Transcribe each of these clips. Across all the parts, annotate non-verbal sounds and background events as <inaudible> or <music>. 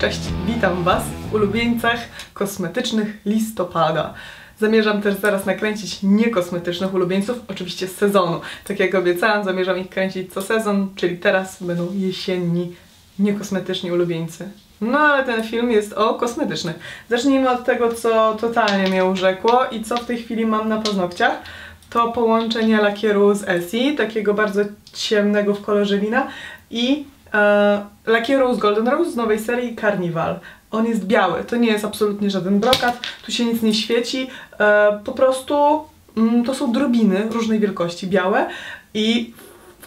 Cześć, witam Was w ulubieńcach kosmetycznych listopada. Zamierzam też zaraz nakręcić niekosmetycznych ulubieńców, oczywiście z sezonu. Tak jak obiecałam, zamierzam ich kręcić co sezon, czyli teraz będą jesienni, niekosmetyczni ulubieńcy. No ale ten film jest o kosmetycznych. Zacznijmy od tego, co totalnie mnie urzekło i co w tej chwili mam na paznokciach. To połączenie lakieru z Essie, takiego bardzo ciemnego w kolorze wina i e, lakieru z Golden Rose z nowej serii Carnival. On jest biały, to nie jest absolutnie żaden brokat, tu się nic nie świeci, e, po prostu mm, to są drobiny różnej wielkości, białe i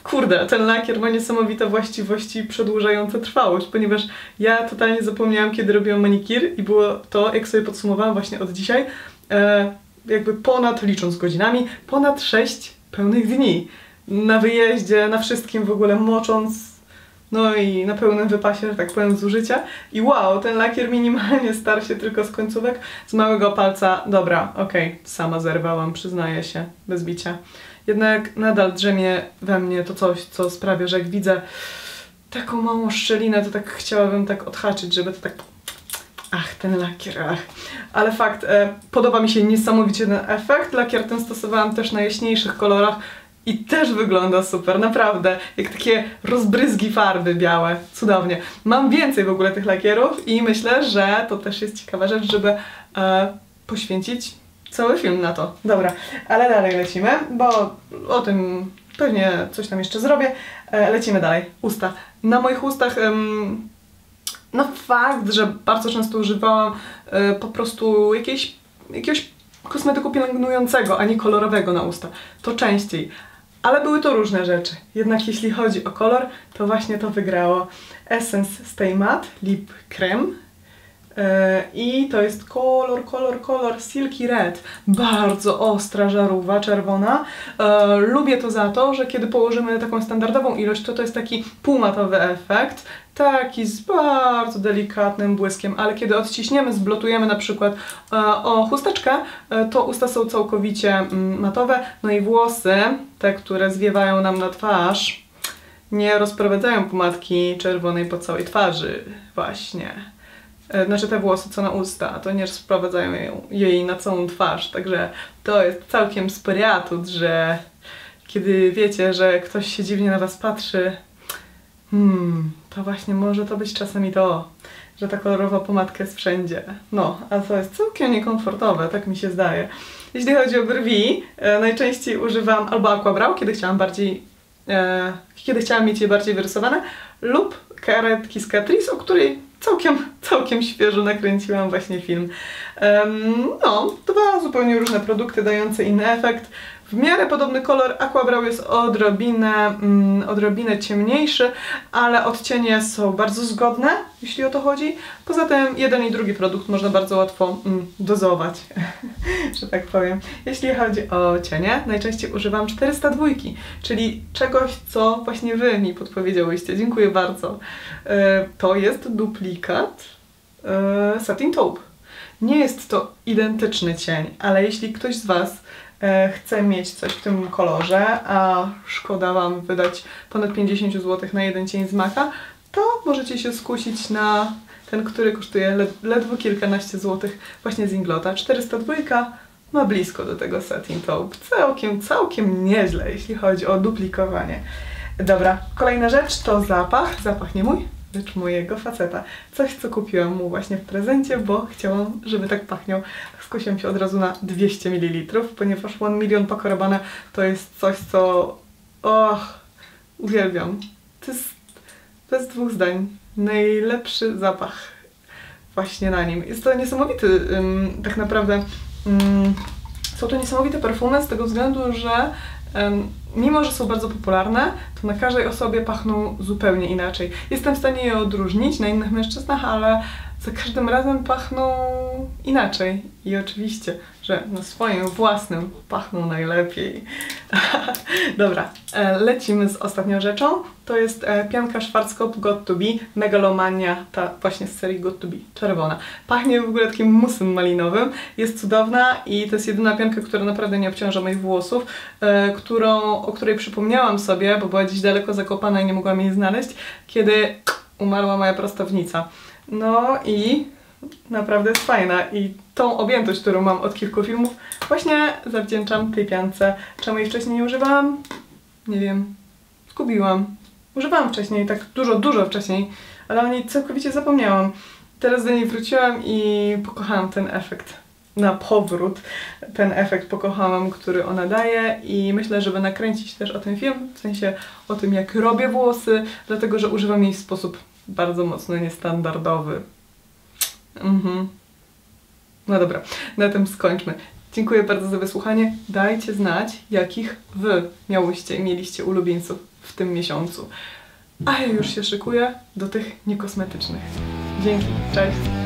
kurde, ten lakier ma niesamowite właściwości przedłużające trwałość, ponieważ ja totalnie zapomniałam, kiedy robiłam manikir i było to, jak sobie podsumowałam właśnie od dzisiaj, e, jakby ponad, licząc godzinami, ponad 6 pełnych dni. Na wyjeździe, na wszystkim w ogóle mocząc no i na pełnym wypasie, że tak powiem, zużycia. I wow, ten lakier minimalnie starł się tylko z końcówek, z małego palca. Dobra, okej, okay, sama zerwałam, przyznaję się, bez bicia. Jednak nadal drzemie we mnie to coś, co sprawia, że jak widzę taką małą szczelinę, to tak chciałabym tak odhaczyć, żeby to tak Ach, ten lakier, ach. Ale fakt, e, podoba mi się niesamowicie ten efekt. Lakier ten stosowałam też na jaśniejszych kolorach i też wygląda super, naprawdę. Jak takie rozbryzgi farby białe. Cudownie. Mam więcej w ogóle tych lakierów i myślę, że to też jest ciekawa rzecz, żeby e, poświęcić cały film na to. Dobra, ale dalej lecimy, bo o tym pewnie coś tam jeszcze zrobię. E, lecimy dalej. Usta. Na moich ustach... no fakt, że bardzo często używałam e, po prostu jakiejś, jakiegoś kosmetyku pielęgnującego, a nie kolorowego na usta. To częściej. Ale były to różne rzeczy. Jednak jeśli chodzi o kolor, to właśnie to wygrało. Essence Stay Matte Lip Creme. I to jest kolor, kolor, kolor Silky Red. Bardzo ostra żarówka czerwona. E, lubię to za to, że kiedy położymy taką standardową ilość, to to jest taki półmatowy efekt. Taki z bardzo delikatnym błyskiem, ale kiedy odciśniemy, zblotujemy na przykład e, o chusteczkę, e, to usta są całkowicie mm, matowe. No i włosy, te, które zwiewają nam na twarz, nie rozprowadzają pomadki czerwonej po całej twarzy. Właśnie. E, znaczy te włosy, co na usta, to nie sprowadzają jej na całą twarz, także to jest całkiem spory że kiedy wiecie, że ktoś się dziwnie na was patrzy, hmm, to właśnie może to być czasami to, że ta kolorowa pomadka jest wszędzie. No, a to jest całkiem niekomfortowe, tak mi się zdaje. Jeśli chodzi o brwi, e, najczęściej używam albo Aquabrow, kiedy chciałam bardziej, e, kiedy chciałam mieć je bardziej wyrysowane, lub karetki z Catrice, o której całkiem, całkiem świeżo nakręciłam właśnie film. Um, no, dwa zupełnie różne produkty dające inny efekt. W miarę podobny kolor Aquabrow jest odrobinę, mm, odrobinę ciemniejszy, ale odcienie są bardzo zgodne, jeśli o to chodzi. Poza tym jeden i drugi produkt można bardzo łatwo mm, dozować, <laughs> że tak powiem. Jeśli chodzi o cienie, najczęściej używam 402, czyli czegoś, co właśnie Wy mi podpowiedziałyście. Dziękuję bardzo. E, to jest duplikat e, Satin Taupe. Nie jest to identyczny cień, ale jeśli ktoś z Was chcę mieć coś w tym kolorze, a szkoda Wam wydać ponad 50 zł na jeden cień z Maka, to możecie się skusić na ten, który kosztuje ledwo kilkanaście złotych właśnie z Inglota. 402 ma blisko do tego Satin Taupe. Całkiem, całkiem nieźle, jeśli chodzi o duplikowanie. Dobra, kolejna rzecz to zapach. Zapach nie mój, lecz mojego faceta. Coś, co kupiłam mu właśnie w prezencie, bo chciałam, żeby tak pachniał. Skusiłam się od razu na 200 ml, ponieważ One Million Paco Rabanne to jest coś, co... Och, uwielbiam. To jest bez dwóch zdań najlepszy zapach właśnie na nim. Jest to niesamowity tak naprawdę... Są to niesamowite perfumy z tego względu, że mimo, że są bardzo popularne, to na każdej osobie pachną zupełnie inaczej. Jestem w stanie je odróżnić na innych mężczyznach, ale za każdym razem pachną inaczej. I oczywiście, że na swoim własnym pachną najlepiej. <laughs> Dobra, e, lecimy z ostatnią rzeczą. To jest e, pianka Schwarzkopf Got To Be Megalomania, ta właśnie z serii Got To Be, czerwona. Pachnie w ogóle takim musem malinowym, jest cudowna i to jest jedyna pianka, która naprawdę nie obciąża moich włosów, e, którą, o której przypomniałam sobie, bo była gdzieś daleko zakopana i nie mogłam jej znaleźć, kiedy umarła moja prostownica. No i naprawdę jest fajna i tą objętość, którą mam od kilku filmów, właśnie zawdzięczam tej piance. Czemu jej wcześniej nie używałam? Nie wiem. Zgubiłam. Używałam wcześniej, tak dużo, dużo wcześniej, ale o niej całkowicie zapomniałam. Teraz do niej wróciłam i pokochałam ten efekt. Na powrót ten efekt pokochałam, który ona daje i myślę, żeby nakręcić też o tym film, w sensie o tym jak robię włosy, dlatego że używam jej w sposób bardzo mocno niestandardowy. Mhm. No dobra, na tym skończmy. Dziękuję bardzo za wysłuchanie. Dajcie znać, jakich wy miałyście mieliście ulubieńców w tym miesiącu. A ja już się szykuję do tych niekosmetycznych. Dzięki, cześć!